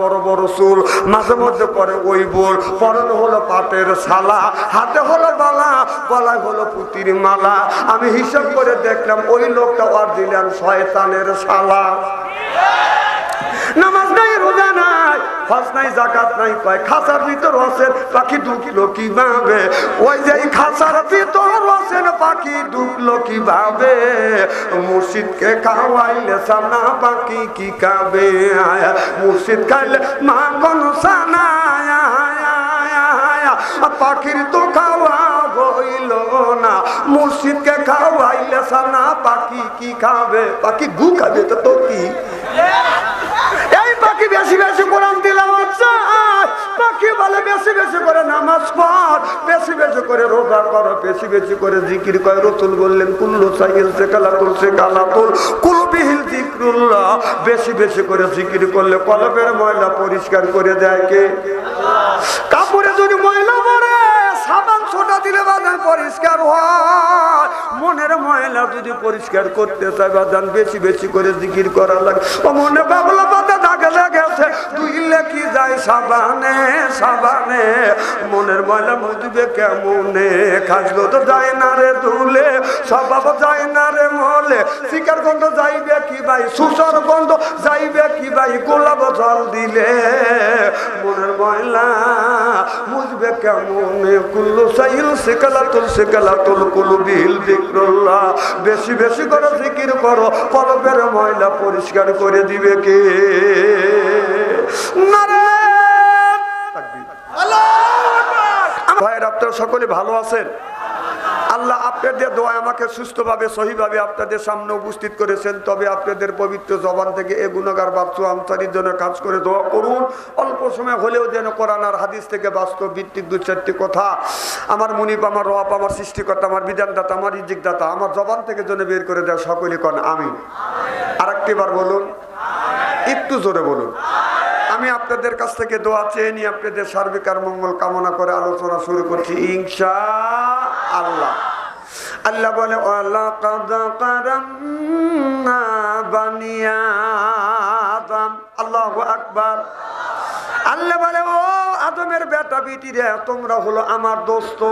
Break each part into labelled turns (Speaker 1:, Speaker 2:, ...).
Speaker 1: বড় বড় চুল, মাঝে মধ্যে পরে ওই বোল। পরনে হলো পাটের শালা, হাতে হলো বালা, গলায় হলো পুতির মালা। আমি হিসাব করে দেখলাম ওই লোকটা অরিজিনাল শয়তানের শালা। নাই পাখি কি খাবে? মুর্শিদ খাইলে মা কোন পাখির তো খাওয়া হইল না। খাওয়াইলে সানা পাখি কি খাবে? পাখি গু খাবে তো কি? এই পাখি বেশি বেশি পরিষ্কার করে দেয় কে? কাপড়ে যদি ময়লা পড়ে, সাবান ছোটা দিলে বাদান পরিষ্কার হয়। মনের ময়লা যদি পরিষ্কার করতে চায়, বাদান বেশি বেশি করে জিকির করা লাগে। মনে বাবলা দাগে লেগেছে দুইলে কি যায় সাবানে সাবানে। মনের ময়লা মুজবে কেমনে? খাসলো তো যায় না রে দুলে, স্বভাব যায় না রে মলে। শিকার গন্ধ যাইবে কি ভাই? সুসর গন্ধ যাইবে কি ভাই? গোলাপ জল দিলে মনের ময়লা মুজবে কেমনে? কুল্লু সাইল, সেকালাতুল সেকালাতুল কুলু বিল বিক্রল্লাহ বেশি বেশি করে জিকির করো কলবের ময়লা পরিষ্কার করে দিবে কে? সকলে ভালো আছেন? আল্লাহ আপনাদের আমাকে সুস্থভাবে আপনাদের সামনে উপস্থিত করেছেন। তবে আপনাদের পবিত্র জবান থেকে জন্য কাজ করে দোয়া করুন। অল্প সময় হলেও যেন আর হাদিস থেকে বাস্তব দু চারটি কথা আমার মুনিপ আমার রব, আমার সৃষ্টিকর্তা, আমার বিধানদাতা, আমার ইজিকদাতা আমার জবান থেকে যেন বের করে দেয় সকলে কন আমি আর বলুন, একটু জোরে বলুন। আমি আপনাদের কাছ থেকে দোয়া চেয়ে নিয়ে আপনাদের সার্বিক আর মঙ্গল কামনা করে আলোচনা শুরু করছি, ইনশা আল্লাহ। আল্লাহ বলে আল্লাহু আকবার। আল্লাহ বলে, ও আদমের বেটা বিটি রে, তোমরা হলো আমার দোস্ত।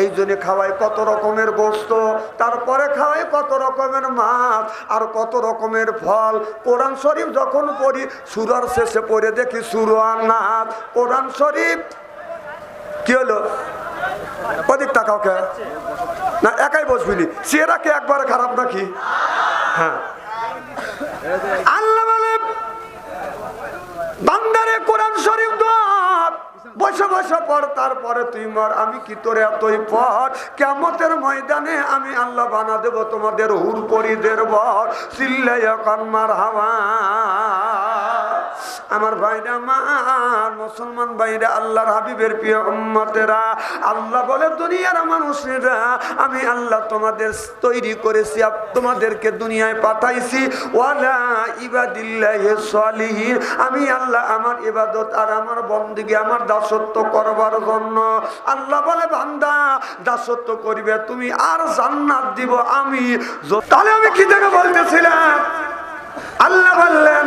Speaker 1: এই জন্য খাওয়াই কত রকমের গোস্ত, তারপরে খাওয়াই কত রকমের মাছ আর কত রকমের ফল। কোরআন শরীফ যখন পড়ি, সুরার শেষে পড়ে দেখি সুরার নাথ কোরআন শরীফ, কি হলো? ওদিক তাকাও কে? না, একাই বসবিনি চেহারা কি একবারে খারাপ নাকি? হ্যাঁ। আল্লাহ বলে কোরআন শরীফ দোয়ার বসে বসে পর তারপরে তুই মর। আমি কি তোরে এতই পর? কেমতের ময়দানে আমি আল্লাহ বানা দেব তোমাদের হুর পরিদের বর। চিল্লাইয়া কন্মার হাওয়া। আমার ভাইরা আমার মুসলমান ভাইরা, আল্লাহর হাবিবের প্রিয় উম্মতেরা, আল্লাহ বলে দুনিয়ার মানুষেরা, আমি আল্লাহ তোমাদের তৈরি করেছি তোমাদেরকে দুনিয়ায় পাঠাইছি। ওয়ালা ইবাদিল্লাহ সলিহীন, আমি আল্লাহ আমার ইবাদত আর আমার বন্দিকে আমার দাসত্ব করবার জন্য। আল্লাহ বলে, বান্দা, দাসত্ব করিবে, তুমি আর জান্নাত দিব আমি। তাহলে আমি কি থেকে বলতেছিলাম? আল্লাহ বললেন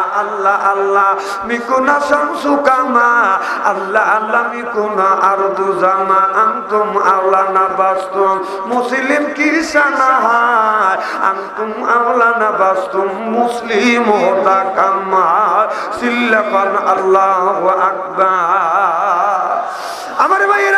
Speaker 1: আল্লাহ আল্লাহ, মিকুনা শামসু কামা, আল্লাহ আল্লাহ, মিকুনা আরদু জামা, আনতুম আওলানা বাস্তুম, মুসলিম কি সানাহায় আনতুম আওলানা বাস্তুম, মুসলিম হোতা কামা, সিল্লাকান আল্লাহ আকবার। আমার ভাইয়ের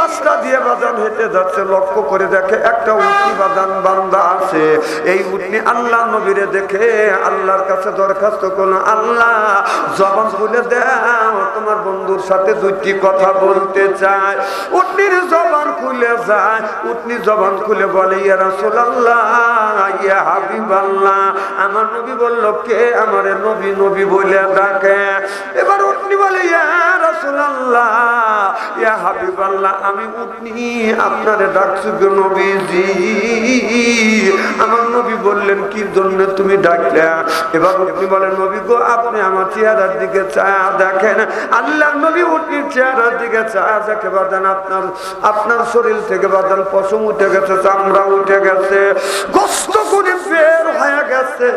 Speaker 1: রাস্তা দিয়ে বাজান হেঁটে যাচ্ছে, লক্ষ্য করে দেখে একটা উঠনি বাজান বান্দা আছে। এই উঠনি আল্লাহ নবীরে দেখে, আল্লাহর কাছে দরখাস্ত করল, আল্লাহ, জবান বলে দাও, তোমার বন্ধুর সাথে দুইটি কথা বলতে চায় উঠনির জবান খুলে যায় উটনি জবান খুলে বলে, ইয়া রাসূলুল্লাহ, ইয়া হাবিবাল্লাহ। আমার নবী বলল, কে আমারে নবী নবী বলে ডাকে? এবার উটনি বলে, ইয়া রাসূলুল্লাহ। দিকে আপনার শরীর থেকে বাদান পশম উঠে গেছে, চামড়া উঠে গেছে কষ্ট করে বের হয়ে গেছে,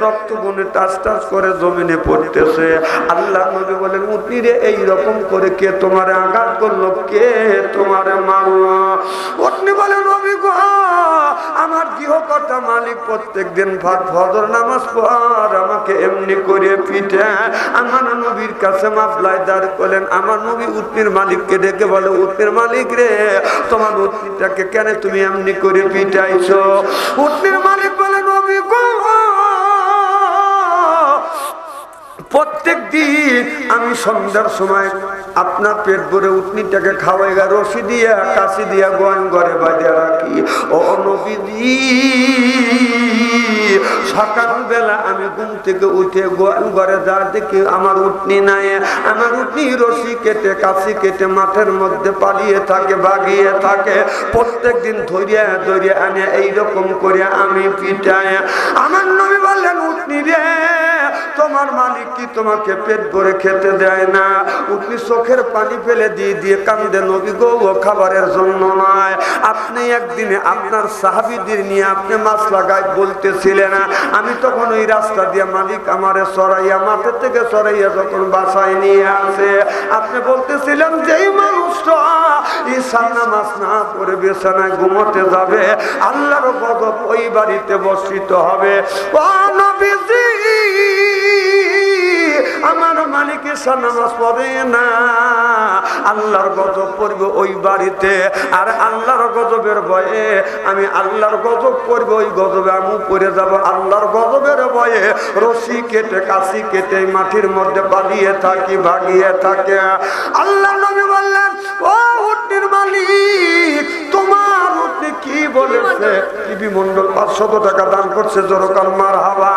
Speaker 1: রক্ত গুনে টাচ টাচ করে জমিনে পড়তেছে। আল্লাহ নবী বলেন উটনি রে, এইরকম করে কে তোমার আঘাত করল কে? তোমার মারলো বলে নবী গো, আমার গৃহকর্তা মালিক প্রত্যেক দিন ভাত, ফজর, নামাজ পর আমাকে এমনি করে পিঠে আমার নবীর কাছে মাফলাই দাঁড় করলেন। আমার নবী উটনির মালিককে ডেকে বলে, উটনির মালিক রে, তোমার উটনিটাকে কেন তুমি এমনি করে পিটাইছো? উটনির মালিক বলে নবী গো প্রত্যেক দিন আমি সন্ধ্যার সময় আপনার পেট ভরে উটনিটাকে খাওয়াই গা, রশি দিয়া, কাশি দিয়া গোয়ান ঘরে বাঁধিয়া রাখি। ও সকালবেলা আমি ঘুম থেকে উঠে গোয়াল ঘরে যা দেখি, আমার উটনি নাই। আমার উটনি রশি কেটে, কাশি কেটে, মাঠের মধ্যে পালিয়ে থাকে, বাগিয়ে থাকে। প্রত্যেক দিন ধরিয়া ধরিয়া আনে, এইরকম করে আমি পিটায় আমার নবী বললেন, উটনি রে, তোমার মালিক কি তোমাকে পেট ভরে খেতে দেয় না। উঠনি চোখের পানি ফেলে দিয়ে দিয়ে কান্দে নবী গো, ও খাবারের জন্য নয়। আপনি একদিনে আপনার সাহাবিদের নিয়ে আপনি মাছ লাগাই বলতেছিলেন আমি তখন ওই রাস্তা দিয়ে মালিক আমারে সরাইয়া মাঠের থেকে সরাইয়া যখন বাসায় নিয়ে আসে, আপনি বলতেছিলেন যেই মানুষটা ঈশান নামাজ না পড়ে বিছানায় ঘুমোতে যাবে। আল্লাহর গজব ওই বাড়িতে বর্ষিত হবে। নবীজি! আমার মালিক ঈশান নামাজ পড়ে না। আল্লাহর গজব পড়বে ওই বাড়িতে আর আল্লাহর গজবের ভয়ে আমি আল্লাহর গজব পড়বে ওই গজবে আমি পড়ে যাব। আল্লাহর গজবের ভয়ে রশি কেটে কাশি কেটে মাটির মধ্যে পালিয়ে থাকি ভাগিয়ে থাকে। আল্লাহ নবী বললেন ও উটনির মালিক তোমার উটনি কি বলেছে? টিভি মন্ডল পাঁচশত টাকা দান করছে জোরকাল মার হাওয়া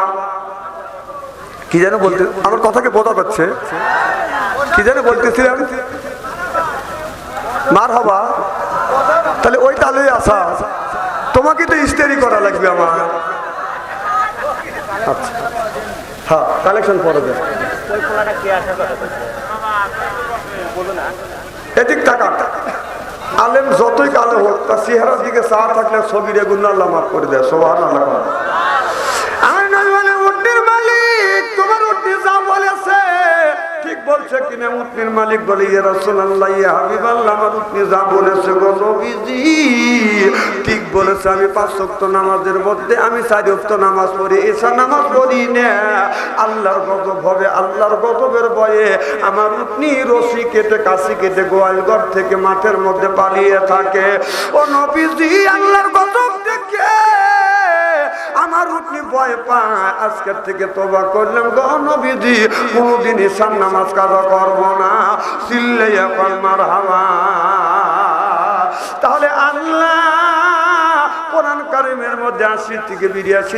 Speaker 1: কি যেন বলতে আমার কথাকে বোঝা পাচ্ছে কি যেন বলতেছিলাম? মার হবা তাহলে ওই তালে আসা। তোমাকে তো ইস্তেরি করা লাগবে আমার। আচ্ছা। হ্যাঁ কালেকশন টাকা আলেম যতই কালো হোক, তার চেহারার দিকে চা থাকলে ছবির এগুন আল্লাহ মাফ করে দেয় সোহান আল্লাহ বলছে কিনা উটনির মালিক বলে, ইয়া ইয়া হাবিবাল্লাহ, আমার যা বলেছে ঠিক বলেছে, আমি পাঁচ ওয়াক্ত নামাজের মধ্যে, আমি চার ওয়াক্ত নামাজ পড়ি এসা নামাজ পড়ি না। আল্লাহর গজব হবে, আল্লাহর গজবের ভয়ে আমার উটনি রশি কেটে, কাশি কেটে গোয়াল ঘর থেকে মাঠের মধ্যে পালিয়ে থাকে। ও নবীজি, আল্লাহর গজব দেখে আমার উঠনি ভয় পায়। আজকের থেকে তোবা করলাম গো নবীজি। কোনদিন ঈশান নামাজ কাজা করব না। চিল্লে এখন মার হাওয়া। তাহলে আল্লাহ কোরআন কারিমের মধ্যে থেকে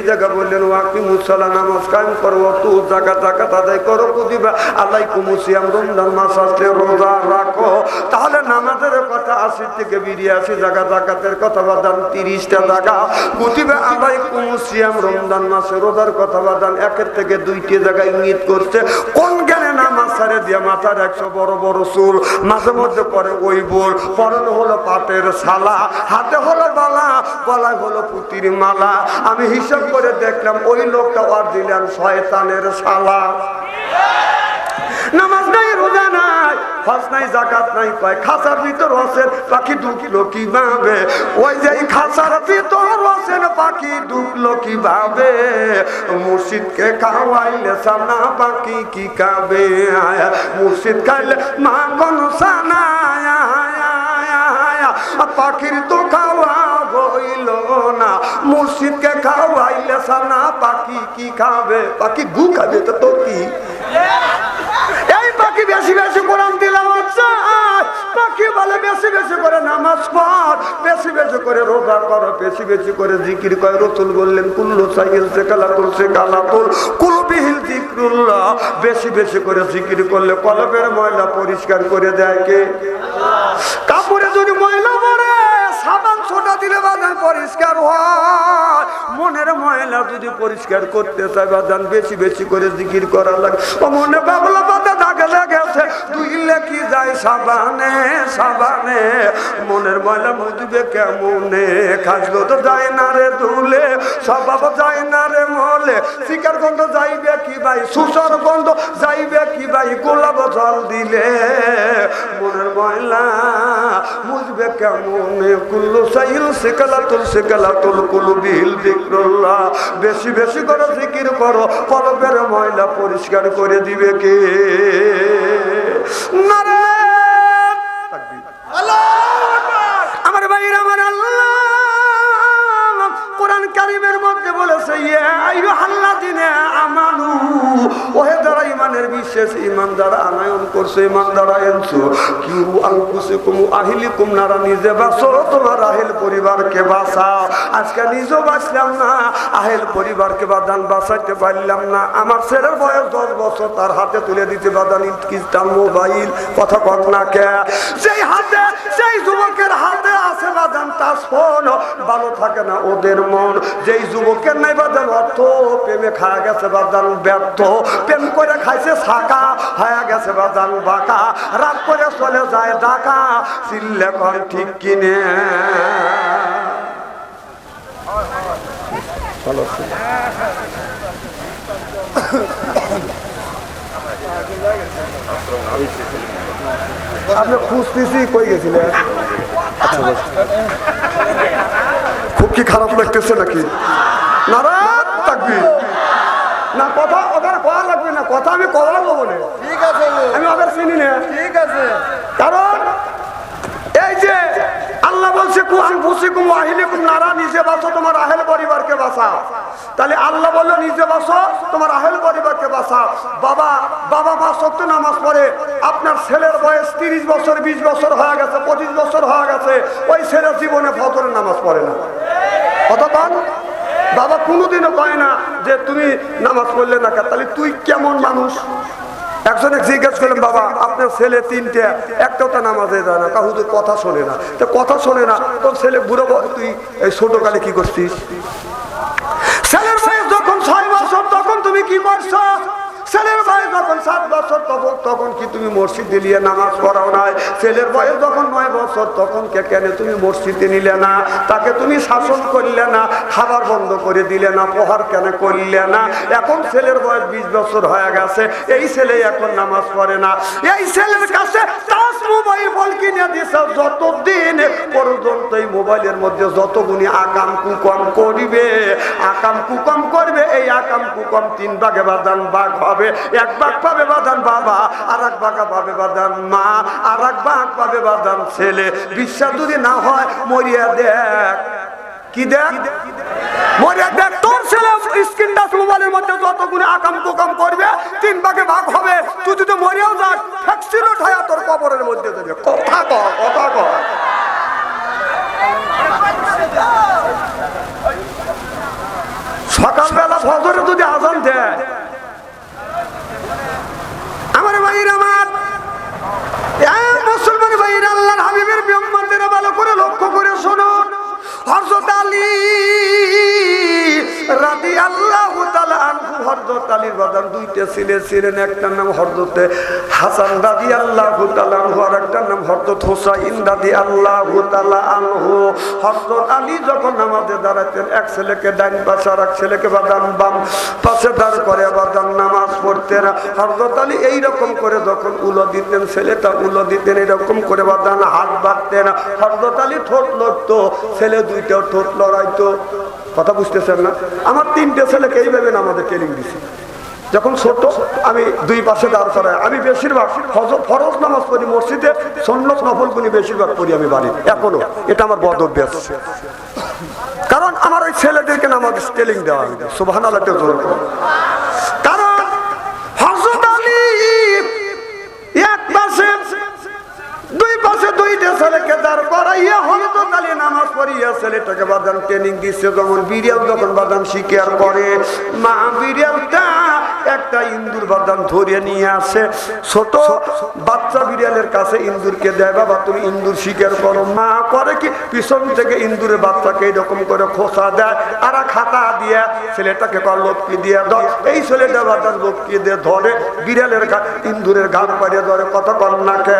Speaker 1: জায়গা বললেন ওয়াকি মুসলা নামাজ তু জায়গা জায়গা তাদের করো আল্লাহ কুমুসিয়াম রমজান মাস আসলে রোজা রাখো। তাহলে নামাজের কথা থেকে জায়গা কথা বাদান তিরিশটা জায়গা। আল্লাহ কুমুসিয়াম রমজান মাসে রোজার কথা বাদান একের থেকে দুইটি জায়গায় ইঙ্গিত করছে। কোন জ্ঞানে নামাজ সারে দিয়ে মাথার একশো বড় বড় চুল, মাঝে মধ্যে পরে ওই বোল পরনে হলো পাটের শালা, হাতে হলো বালা গলায় হলো পুতির মালা। আমি হিসাব করে দেখলাম ওই লোকটা ওর দিলেন শয়তানের শালা। নামাজ নাই, রোজা নাই নাই জাকাত নাই খাসার ভিতর হোসেন পাখি ঢুকলো কীভাবে? ওই যে খাসার ভিতর হোসেন পাখি মুর্শিদকে খাওয়াইলে সানা পাখি কি খাবে? মুর্শিদ খাইলে মা কোন সানা পাখির তো খাওয়া হইল না। মুর্শিদকে খাওয়াইলে সানা পাখি কি খাবে? পাখি গু খাবে তো তো কি এই পাখি বেশি বেশি কোরআন দিলাম পাখি বলে বেশি বেশি করে নামাজ পড়, বেশি বেশি করে রোজা করো, বেশি বেশি করে জিকির করে। রসুল বললেন, কুল্লু সাইল সে কালাতুল সে কালাতুল। কুলবিহিল জিক্রুল্লাহ। বেশি বেশি করে জিকির করলে কলবের ময়লা পরিষ্কার করে দেয় কে? কাপড়ে যদি ময়লা পড়ে সাবান ছোটা দিলে বাদান পরিষ্কার হয়। মনের ময়লা যদি পরিষ্কার করতে চায় বাদান বেশি বেশি করে জিকির করা লাগে। মনে বাবলা পাতা দাগে লেগেছে দুই লেখি যায় সাবানে সাবানে? মনের ময়লা মুদবে কেমনে? খাসলো তো যায় না রে দুলে, স্বভাব যায় না রে মলে। শিকার গন্ধ যাইবে কি ভাই? সুসর গন্ধ যাইবে কি ভাই? গোলাপ জল দিলে মনের ময়লা মুজবে কেমনে? কুল্লু সাইল সেকালা তুল সেকালা তুল কুলু বিল বিক্রল্লাহ। বেশি বেশি করে জিকির করো, কলবের ময়লা পরিষ্কার করে দিবে কে? নারে। আমার ভাইয়ের আমার আল্লাহ কোরআন কারিমের মধ্যে বলেছে ইয়ে আইয়ো আল্লাহ দিনে আমানু আজকে নিজেও বাঁচলাম না, আহিল পরিবারকে বাদান বাঁচাইতে পারলাম না। আমার ছেলের বয়স দশ বছর, তার হাতে তুলে দিতে বাদান মোবাইল, কথা কত না কে। সেই হাতে সেই যুবকের হাতে আছে বাদান তার ফোন ভালো থাকে না ওদের মন যেই যুবকের নাই বাদান অর্থ প্রেমে খাওয়া গেছে বাদান ব্যর্থ প্রেম করে খাইছে শাকা হয়ে গেছে বাদান বাঁকা রাত করে চলে যায় ডাকা চিল্লে কর ঠিক কিনে। আপনি খুঁজতেছি কই গেছিলেন। খুব কি খারাপ লাগতেছে নাকি? নারাজ থাকবি। না কথা ওদের কয়া লাগবে না কথা আমি বলব না
Speaker 2: ঠিক আছে
Speaker 1: আমি ওদের চিনি না।
Speaker 2: ঠিক আছে।
Speaker 1: কারণ এই যে আল্লাহ বলছে কুহান ফুসিকুম আহিলিকুম নারা নিজে বাঁচো তোমার আহেল পরিবারকে বাঁচাও। তাহলে আল্লাহ বলল, নিজে বাঁচো তোমার আহেল পরিবারকে বাসা বাবা বাবা মা সত্য নামাজ পড়ে। আপনার ছেলের বয়স তিরিশ বছর, বিশ বছর হয়ে গেছে, পঁচিশ বছর হয়ে গেছে। ওই ছেলের জীবনে ফজরের নামাজ পড়ে না। কত পান বাবা কোনোদিনও কয় না যে, তুমি নামাজ পড়লে না? তাহলে তুই কেমন মানুষ? একজনে জিজ্ঞেস করলেন, বাবা, আপনার ছেলে তিনটে, একটাও তো নামাজে যায় না। কাহু তো কথা শোনে না। তো কথা শোনে না। তোর ছেলে, বুড়ো তুই এই ছোট কালে কি করছিস? সাত বছর তখন তখন কি তুমি মসজিদে নিয়ে নামাজ পড়াও নাই? ছেলের বয়স যখন নয় বছর, তখন কে কেন তুমি মসজিদে নিলে না? তাকে তুমি শাসন করলে না, খাবার বন্ধ করে দিলে না, প্রহার কেন করলে না? এখন ছেলের বয়স বিশ বছর হয়ে গেছে, এই ছেলে এখন নামাজ পড়ে না। এই ছেলের কাছে আকাম কুকম করিবে এই আকাম কুকম তিন ভাগে বাদান হবে। এক ভাগ পাবে বাদান বাবা আর এক ভাগ পাবে বাদান মা আর এক ভাগ পাবে বাদান ছেলে। বিশ্বাস যদি না হয়, মরিয়া দেখ। কি দেখ? মরিয়া দেখ, তোর ছেলে টাচ মোবাইলের মধ্যে আকাম করবে, তিন ভাগে হবে। তুই যদি মরিয়াও যাক ফ্যাক্সিন তোর কবরের মধ্যে দেবে কথা কর কথা কর সকালবেলা ফজরে যদি আজান দেয় রাদি আল্লাহ আনহু হযরত আলীর বাদান দুইটা ছেলে ছিলেন একটার নাম হযরতে হাসান রাদি আল্লাহ আনহু আর একটার নাম হযরত হুসাইন রাদি আল্লাহ আনহু। হযরত আলী যখন নামাজে দাঁড়াতেন, এক ছেলেকে ডাইন পাশে আর এক ছেলেকে বাদান বাম পাশে দাঁড় করে বাদান নামাজ পড়তেন। হযরত আলী এইরকম করে যখন উলো দিতেন, ছেলেটা উলো দিতেন, এরকম করে বাদান হাত বাঁধতেন হযরত আলী ঠোঁট লড়তো, ছেলে দুইটাও ঠোঁট লড়াইতো। কথা বুঝতেছেন না? আমার তিনটে ছেলেকে এইভাবে আমাদের ট্রেনিং দিছে। যখন ছোট, আমি দুই পাশে দাঁড় করাই আমি বেশিরভাগ ফরজ নামাজ পড়ি, মসজিদে সন্ন্যত নফল গুলি বেশিরভাগ পড়ি আমি বাড়ি এখনও। এটা আমার বদ অভ্যাস। কারণ আমার ওই ছেলেদেরকে নামাজ ট্রেনিং দেওয়া সুবাহ আল্লাহ জোর দাঁড় করাইয়া হযরত আলী নামাজ পড়িয়েছে বাদান ট্রেনিং দিচ্ছে যেমন বিড়াল, যখন বাদান শিকার করে, মা বিড়ালটা একটা ইন্দুর বাদান ধরে নিয়ে আসে। ছোট বাচ্চা বিড়ালের কাছে ইন্দুরকে দেয়, বাবা, তুমি ইন্দুর শিকার করো। মা করে কি? পিছন থেকে ইন্দুরের বাচ্চাকে এরকম করে খোসা দেয়, আর খাতা দিয়ে ছেলেটাকে কর লটকি দিয়ে ধর। এই ছেলেটা বাদান লটকি দিয়ে ধরে, বিড়ালের ইন্দুরের গান পাড়িয়ে ধরে, কত কন্যাকে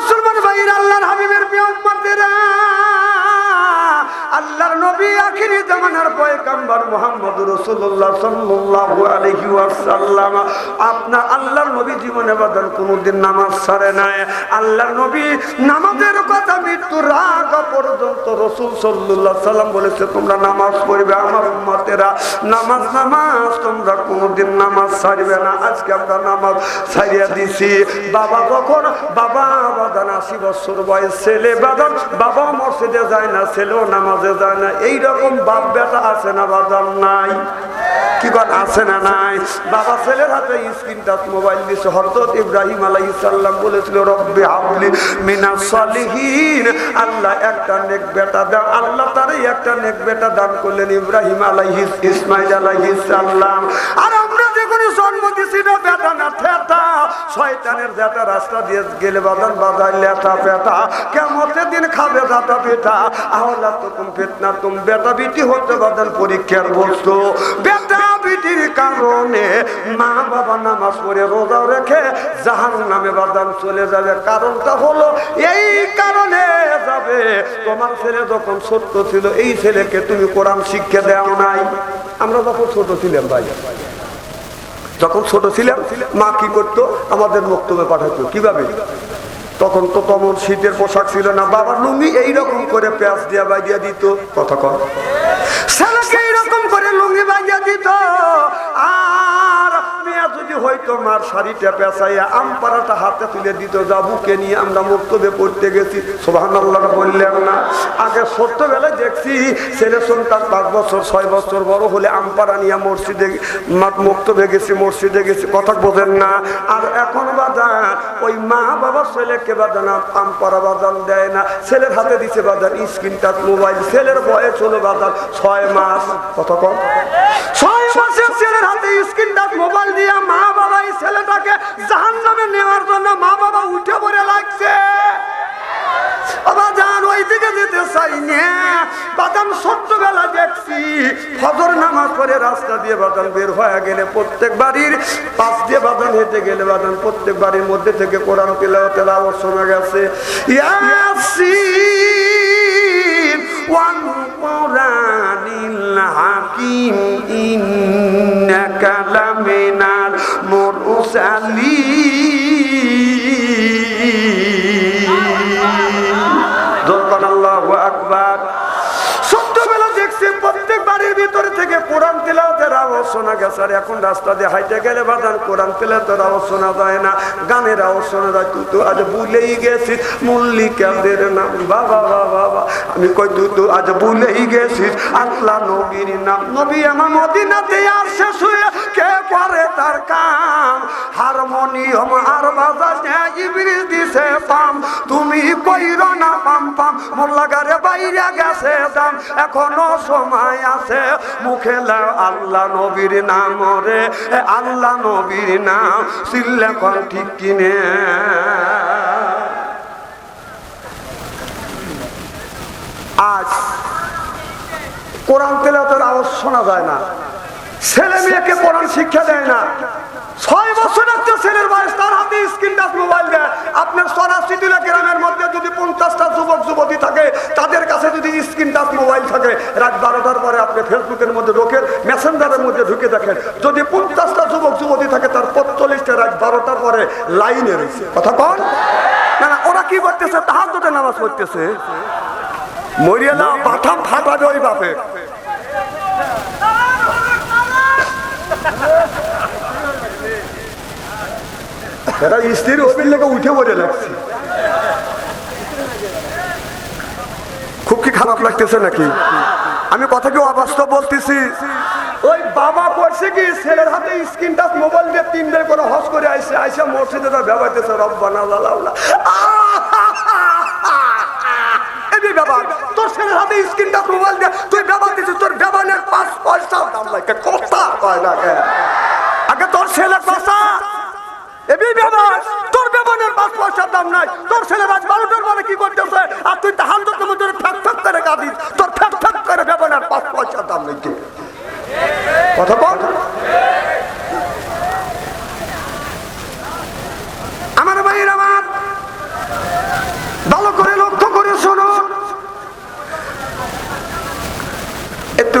Speaker 1: মুসলমান ভাইয়ের আল্লাহর হাবিবের প্রিয় উম্মতেরা আল্লাহর আপনার আল্লাহর নবী জীবনে নামাজ ছাড়ে নাই। আল্লাহর নবী নামাজের কথা আগ পর্যন্ত রাসূল সাল্লাম বলেছে, তোমরা নামাজ পড়বে আমার নামাজ নামাজ, তোমরা নামাজ না। আজকে আমরা নামাজ দিছি। বাবা কখন? বাবা বাদান আশি বছর বয়স, ছেলে বাদান বাবা মসজিদে যায় না, ছেলেও নামাজে যায় না। এইরকম বাপ বেটা আছে না বাজার নাই? কি কথা আছে না নাই? বাবা ছেলের হাতে স্ক্রিন টাচ মোবাইল দিছে। হরদত ইব্রাহিম আলাই ইসাল্লাম বলেছিল, রব্বে হাবলি মিনা সালিহীন। আল্লাহ একটা নেক বেটা দাও আল্লাহ তারই একটা নেক বেটা দান করলেন ইব্রাহিম আলাই ইসমাইল আলাই ইসাল্লাম আর জন্ম দিছি না, বেটা না ঠেটা। শয়তানের যেটা রাস্তা দিয়ে গেলে বাদান বাজার লেটা পেটা। কেমতের দিন খাবে দাতা বেটা আহলা তুকুম ফিতনা তুম বেটা বিটি হতে বাদান পরীক্ষার বস্তু। বেটা বিটির কারণে মা বাবা নামাজ পড়ে রোজা রেখে জাহান নামে বাদান চলে যাবে। কারণটা হলো এই কারণে যাবে। তোমার ছেলে যখন ছোট্ট ছিল, এই ছেলেকে তুমি কোরআন শিক্ষা দেও নাই। আমরা যখন ছোট ছিলাম ভাই। যখন ছোট ছিলাম, মা কি করতো? আমাদের বক্তব্যে পাঠাতো, কীভাবে? তখন তো তমন শীতের পোশাক ছিল না, বাবার লুঙ্গি এইরকম করে পেঁয়াজ দিয়া বাইদিয়া দিত। কথা কথা এইরকম করে লুঙ্গি বাইদিয়া দিত। আর যদি হয়তো মার শাড়িটা পেঁচাইয়া আম পাড়াটা হাতে তুলে দিত যা বুকে নিয়ে আমরা বক্তব্যে পড়তে গেছি। সোহান আল্লাহ বললেন না। আগে ছোট্টবেলায় দেখছি ছেলে সন্তান পাঁচ বছর, ছয় বছর বড় হলে আমপাড়া নিয়ে মসজিদে বক্তব্যে গেছি, মসজিদে গেছি। কথা বোঝেন না। আর এখন বাজান ওই মা বাবা ছেলেকে বাজান আমপাড়া বাজান দেয় না। ছেলের হাতে দিছে বাজান স্ক্রিন টাচ মোবাইল, ছেলের বয়স হলো বাজান ছয় মাস। কত কম স্ক্রিন টাচ, মোবাইল দিয়ে মা বাবা এই ছেলেটাকে জাহান নামে নেওয়ার জন্য মা বাবা উঠে পড়ে লাগছে। বাবা যান ওই দিকে যেতে চাই না। বাদাম ছোট্টবেলা দেখছি, ফজর নামাজ পড়ে রাস্তা দিয়ে বাদাম বের হয়ে গেলে প্রত্যেক বাড়ির পাশ দিয়ে বাদাম হেঁটে গেলে বাদাম প্রত্যেক মধ্যে থেকে কোরআন তেলাওয়াতের আওয়াজ শোনা গেছে। ইয়াসিন! হাকিম ইন্নাকা লামিনাল আওয়াজ শোনা গেছে। আর এখন রাস্তা দিয়ে গেলে বাদান কোরআন আওয়াজ শোনা যায় না। গানের আওয়াজ শোনা যায়, তুই তো আজ ভুলেই গেছিস মল্লিকাদের নাম। বাবা বাবা বাবা, আমি কই, তুই তো আজ ভুলেই গেছিস আল্লাহ নবীর নাম। নবী আমার মদিনাতে আর শেষ হয়ে কে করে তার কাম? হারমোনিয়াম আর বাজাতে ইবরিস দিছে পাম। তুমি কইর না পাম পাম, মোল্লাগারে বাইরে গেছে দাম। এখনও সময় আছে, মুখে আল্লাহ নবীর নাম রে। আল্লাহ নবীর নাম, সিল্লে কন ঠিক কিনে। আজ কোরআন তেলাতের আওয়াজ শোনা যায় না। ছেলে মেয়েকে কোরআন শিক্ষা দেয় না। ছয় বছর একটা ছেলের বয়স, তার হাতে স্ক্রিন টাচ মোবাইল দেয়। আপনার সরাসরি গ্রামের মধ্যে যদি পঞ্চাশটা যুবক, যুবতী থাকে, তাদের কাছে যদি স্ক্রিন টাচ মোবাইল থাকে, রাত বারোটার পরে আপনি ফেসবুকের মধ্যে ঢোকেন মেসেঞ্জারের মধ্যে ঢুকে দেখেন। যদি পঞ্চাশটা যুবক, যুবতী থাকে, তার পঁয়তাল্লিশটা রাত বারোটার পরে লাইনে রয়েছে। কথা কন? না না, ওরা কি করতেছে? তাহার নামাজ পড়তেছে। মরিয়া না, বাথা ফাটাবে ওই বাপে। এরা স্ত্রীর অবির লেগে উঠে পড়ে লাগছে খুব কি খারাপ লাগতেছে নাকি আমি কথা কি অবাস্তব বলতেছি ওই বাবা করছে কি ছেলের হাতে স্ক্রিন টাচ মোবাইল দিয়ে তিন বের করে হস করে আইসে আইসা মসজিদে তো ব্যবহারতেছে রব্বানা লালাউলা এই বাবা তোর ছেলের হাতে স্ক্রিন টাচ মোবাইল দিয়ে তুই দাম নাই কথা আগে তোর ছেলে পাশা এবি ব্যবহার, তোর ব্যবহারের পাঁচ পয়সার দাম নাই। তোর ছেলে রাত বারোটার মানে কি করতেছে? আর তুই তো তোমার ফ্যাক ফ্যাক করে কাঁদিস তোর ফ্যাক ফ্যাক করে ব্যবহারের পাঁচ পয়সার দাম নেই? কথা বল আমার ভাইয়ের আমার ভালো করে লক্ষ্য করে শোনো একটু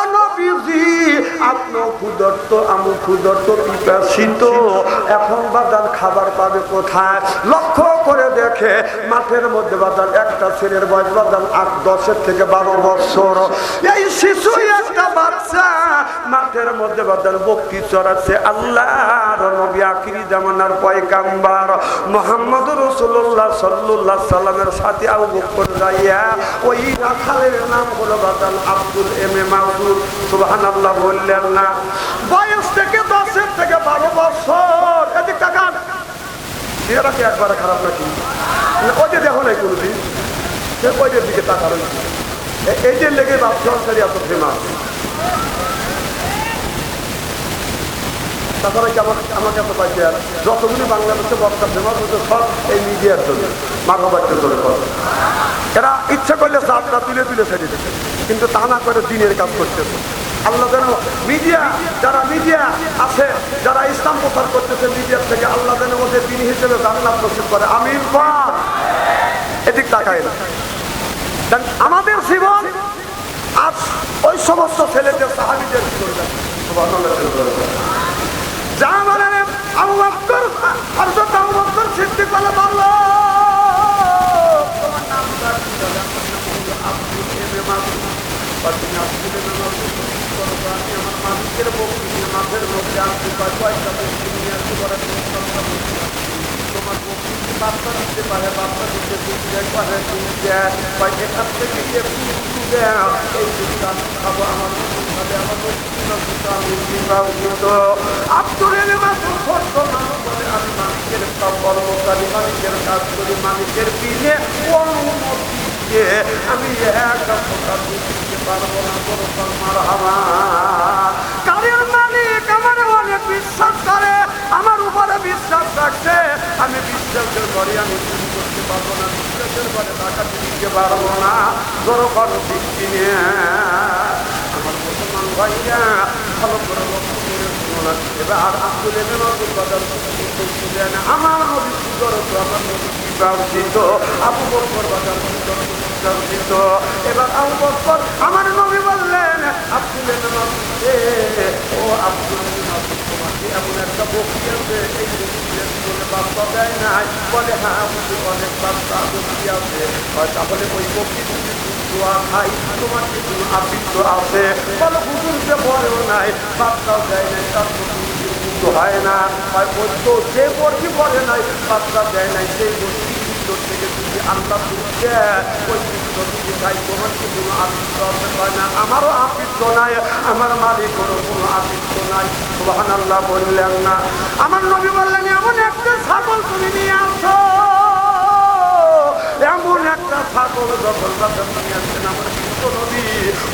Speaker 1: এখন বাদান খাবার পাবে কোথায়? লক্ষ্য করে দেখে, মাঠের মধ্যে বাদান একটা ছেলের বয়স বাদান আট, দশের থেকে বারো বছর। এই শিশু একটা বাচ্চা, মাঠের মধ্যে বাদান বক্তি চড়াচ্ছে আল্লাহর নবী জামানার সাথে আবু বকর যাইয়া ওই রাখালের নাম হলো আব্দুল এম এ মাহদুর সুবহানাল্লাহ বললেন না। বয়স থেকে দশের থেকে বারো বছর। এদিক কি একবারে খারাপ নাকি? ওই যে দেখো নাই কোনোদিন। ওই যে দিকে তাকার এই যে লেগে বাপ এত ফেমাস তাছাড়া কি আমার আমার কাছে পাইছে? আর যতগুলি বাংলাদেশে বক্তা ফেমাস হচ্ছে সব এই মিডিয়ার জন্য মার্গবাচ্যের জন্য করে। এরা ইচ্ছা করলে চাপটা তুলে তুলে ছেড়ে দিচ্ছে কিন্তু তা না করে দিনের কাজ করতেছে আল্লাহ যেন মিডিয়া, যারা মিডিয়া আছে, যারা ইসলাম প্রচার করতেছে মিডিয়ার থেকে, আল্লাহ যেন ওদের দিন হিসেবে জান্নাত নসিব করে। আমি এদিক তাকায় না। আমাদের জীবন, আজ ওই সমস্ত ছেলেদের, সাহাবিদের যা বলেন, আবু নিয়ে আসছি, বলে, তুমি সবটা বকরি আসছি। তোমার কি বাচ্চা দিতে পারে বাচ্চা দিতে দুধ পারে দেয় কয় এখান থেকে গিয়ে আমি খাব আমার খাবে আমার নতুন নতুন আমি বিবাহিত আব্দুল এলে মাসুদ ছোট্ট মানুষ বলে আমি মালিকের সব কর্মচারী মালিকের কাজ করি মালিকের বিনে অনুমতি দিয়ে আমি এক ফোঁটা পারব না কোনো মার হামা মালিক আমার অনেক বিশ্বাস করে, আমার উপরে বিশ্বাস রাখছে আমি বিশ্বাসের ঘরে আমি চুরি করতে পারব না, বিশ্বাসের ঘরে টাকা দিতে পারব না। করো ঠিক কিনে। আমার মুসলমান ভাইরা ভালো এবার আব্দুল আব্দুল বাজার আমার নবী সুন্দর তো আমার নবী বিবাহিত আবু বকর বাজার সুন্দর এবার আবু বকর আমার নবী বললেন আব্দুল এমন ও আব্দুল তোমাকে এমন একটা বক্তি আছে, এই বলে বাচ্চা দেয় নাই। বলে হ্যাঁ বুঝি অনেক বাচ্চা বক্তি আছে। তাহলে ওই তুমি দোয়া খাই তোমার কি কোনো আবৃত্ত আছে? বলো, হুজুর যে বলেও নাই। বাচ্চাও দেয় নাই তো হয় না আর বলত যে বর্ষি পড়ে নাই, বাচ্চা দেয় নাই, সেই বর্ষি ভিতর থেকে যদি আল্লাহ হয় না, আমারও আমার কোনো নাই। বললেন না। আমার নবী বললেন, এমন একটা ছাগল তুমি নিয়ে আসো এমন একটা ছাগল যখন বাজার নিয়ে আসছেন আমার বিশ্ব নদী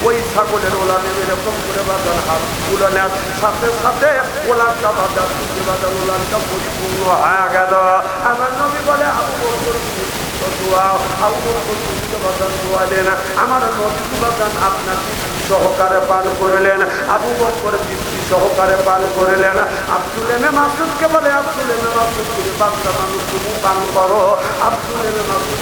Speaker 1: ওই ছাগলের ওলানে এরকম করে বাজার হাত উলানের সাথে সাথে ওলানটা বাজার তুলে বাজার ওলানটা পরিপূর্ণ হয়ে গেল। আমার নবী বলে আমার নবী বাজান আপনার সহকারে পান করলেন আবু বকর বৃষ্টি সহকারে পান করলেন আব্দুল এমে মাসুদকে বলে, আব্দুল এমে মাসুদ বাচ্চা মানুষ তুমি পান করো। আব্দুল এমে মাসুদ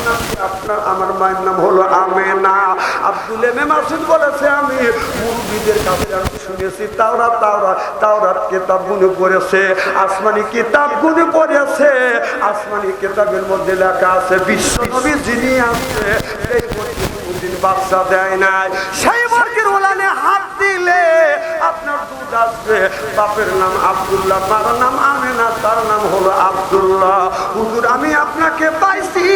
Speaker 1: আমার মায়ের নাম হলো আমেনা। আব্দুল এমে মাসুদ বলেছে, আমি মুরগিদের কাছে আমি শুনেছি তাওরা তাওরা তাওরাত কিতাব গুনে পড়েছে, আসমানি কিতাব গুনে পড়েছে। আসমানি কিতাবের মধ্যে লেখা আছে বিশ্ব যিনি আছে বাচ্চা দেয় নাই। সেই মার্কের ওলানে হাত দিলে আপনার দুধ আসবে। বাপের নাম আব্দুল্লাহ, মার নাম আমেনা, তার নাম হলো আব্দুল্লাহ। হুজুর, আমি আপনাকে পাইছি।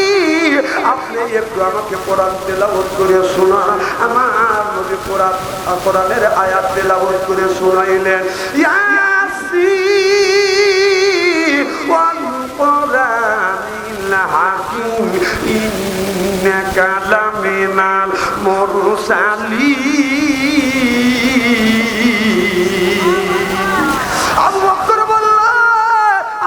Speaker 1: আপনি একটু আমাকে কোরআন তেলাওয়াত করে শোনান। আমার নবী কোরআন, কোরআনের আয়াত তেলাওয়াত করে শোনাইলেন। ইয়াসিন ওয়াল কোরআনিল হাকিম, ইন্নাকা লামিনাল মুরসালিন আবু বকর বলল,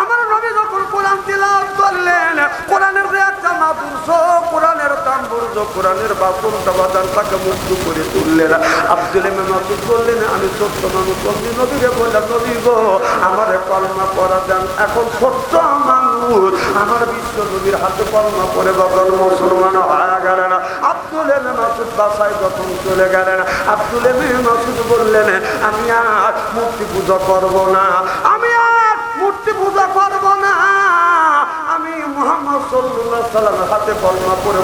Speaker 1: আমার নবী যখন কোরআন তিলাওয়াত করলেন, কোরআনের যে একটা মাধুর্য, কোরআনের তাম্বুর্য, কোরআনের বাপনটা বাজার তাকে মুক্ত করে তুললেন। আব্দুল মাসুদ বললেন, আমি ছোট্ট মানুষ নবীকে বললাম, নবী গো, আমার কলমা পড়া দেন এখন ছোট্ট মানুষ আমার বিশ্ব নবীর হাতে কর্ম করে যখন মুসলমান হয়ে গেলেন, আব্দুল ইমাম মাসুদ বাসায় যখন চলে গেলেন, আব্দুল ইমাম মাসুদ বললেন, আমি আর মূর্তি পূজা করব না, আমি আর মূর্তি পূজা করব না। আমি মোহাম্মদ সাল্লামের হাতে কর্ম পড়ে